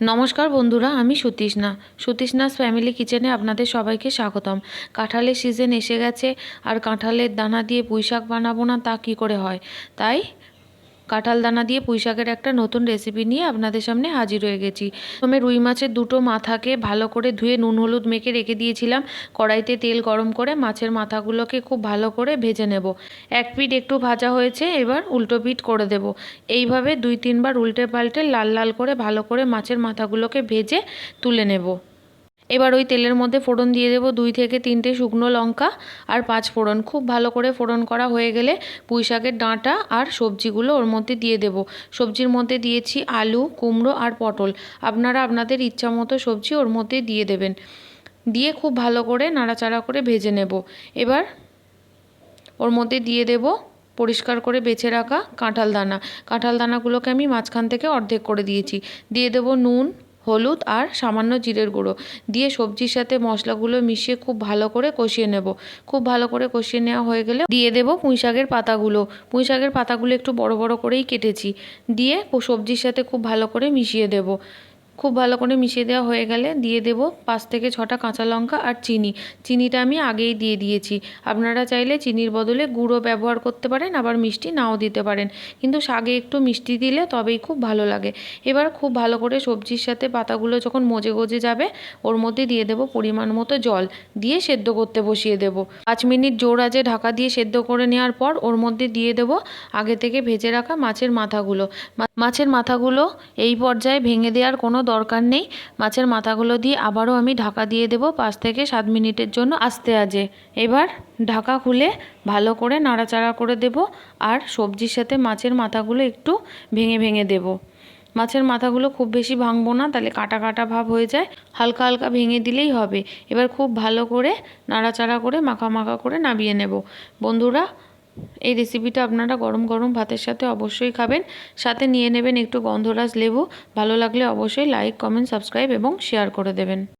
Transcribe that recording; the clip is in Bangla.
নমস্কার বন্ধুরা, আমি সতীশনা। সতীশনাস ফ্যামিলি কিচেনে আপনাদের সবাইকে স্বাগতম। কাঁঠালের সিজন এসে গেছে, আর কাঁঠালের দানা দিয়ে পুঁই শাক বানাবো না তা কী করে হয়? তাই কাঁঠাল দানা দিয়ে পুঁই শাকের একটা নতুন রেসিপি নিয়ে আপনাদের সামনে হাজির হয়ে গেছি। প্রথমে রুই মাছের দুটো মাথাকে ভালো করে ধুয়ে নুন, হলুদ মেখে রেখে দিয়েছিলাম। কড়াইতে তেল গরম করে মাছের মাথাগুলোকে খুব ভালো করে ভেজে নেব। এক পিঠ একটু ভাজা হয়েছে, এবার উল্টো পিঠ করে দেব। এইভাবে দুই, তিনবার উল্টে পাল্টে লাল লাল করে ভালো করে মাছের মাথাগুলোকে ভেজে তুলে নেব। এবার ওই তেলের মধ্যে ফোড়ন দিয়ে দেবো দুই থেকে তিনটে শুকনো লঙ্কা আর পাঁচ ফোড়ন। খুব ভালো করে ফোড়ন করা হয়ে গেলে পুঁই শাকের ডাঁটা আর সবজিগুলো ওর মধ্যে দিয়ে দেব। সবজির মধ্যে দিয়েছি আলু, কুমড়ো আর পটল। আপনারা আপনাদের ইচ্ছা মতো সবজি ওর মধ্যে দিয়ে দেবেন। দিয়ে খুব ভালো করে নাড়াচাড়া করে ভেজে নেব। এবার ওর মধ্যে দিয়ে দেব পরিষ্কার করে বেছে রাখা কাঁঠাল দানা। কাঁঠাল দানাগুলোকে আমি মাঝখান থেকে অর্ধেক করে দিয়েছি। দিয়ে দেব নুন হলুদ আর সামান্য জিরের গুঁড়ো। দিয়ে সবজির সাথে মশলাগুলো মিশিয়ে খুব ভালো করে কষিয়ে নেব। খুব ভালো করে কষিয়ে নেওয়া হয়ে গেলে দিয়ে দেব পুঁই শাকের পাতাগুলো। পুঁই শাকের পাতাগুলো একটু বড় বড় করেই কেটেছি। দিয়ে সবজির সাথে খুব ভালো করে মিশিয়ে দেব। খুব ভালো করে মিশিয়ে দেওয়া হয়ে গেলে দিয়ে দেব পাঁচ থেকে ছটা কাঁচা লঙ্কা আর চিনি। চিনিটা আমি আগেই দিয়ে দিয়েছি। আপনারা চাইলে চিনির বদলে গুঁড়ো ব্যবহার করতে পারেন, আবার মিষ্টি নাও দিতে পারেন। কিন্তু শাকে একটু মিষ্টি দিলে তবেই খুব ভালো লাগে। এবার খুব ভালো করে সবজির সাথে পাতাগুলো যখন মজে গজে যাবে, ওর মধ্যে দিয়ে দেব পরিমাণ মতো জল। দিয়ে সেদ্ধ করতে বসিয়ে দেব। পাঁচ মিনিট জোর আজে ঢাকা দিয়ে সেদ্ধ করে নেওয়ার পর ওর মধ্যে দিয়ে দেব আগে থেকে ভেজে রাখা মাছের মাথাগুলো। মাছের মাথাগুলো এই পর্যায়ে ভেঙে দেওয়ার কোনো দরকার নেই। মাছের মাথাগুলো দিয়ে আবারও আমি ঢাকা দিয়ে দেবো পাঁচ থেকে সাত মিনিটের জন্য আস্তে আজে। এবার ঢাকা খুলে ভালো করে নাড়াচাড়া করে দেব আর সবজির সাথে মাছের মাথাগুলো একটু ভেঙে ভেঙে দেব। মাছের মাথাগুলো খুব বেশি ভাঙবো না, তাহলে কাটা কাটা ভাব হয়ে যায়। হালকা হালকা ভেঙে দিলেই হবে। এবার খুব ভালো করে নাড়াচাড়া করে মাখা মাখা করে নামিয়ে নেব। বন্ধুরা এই রেসিপিটা আপনারা গরম গরম ভাতের সাথে অবশ্যই খাবেন। সাথে নিয়ে নেবেন একটু গন্ধরাজ লেবু। ভালো লাগলে অবশ্যই লাইক কমেন্ট সাবস্ক্রাইব এবং শেয়ার করে দেবেন।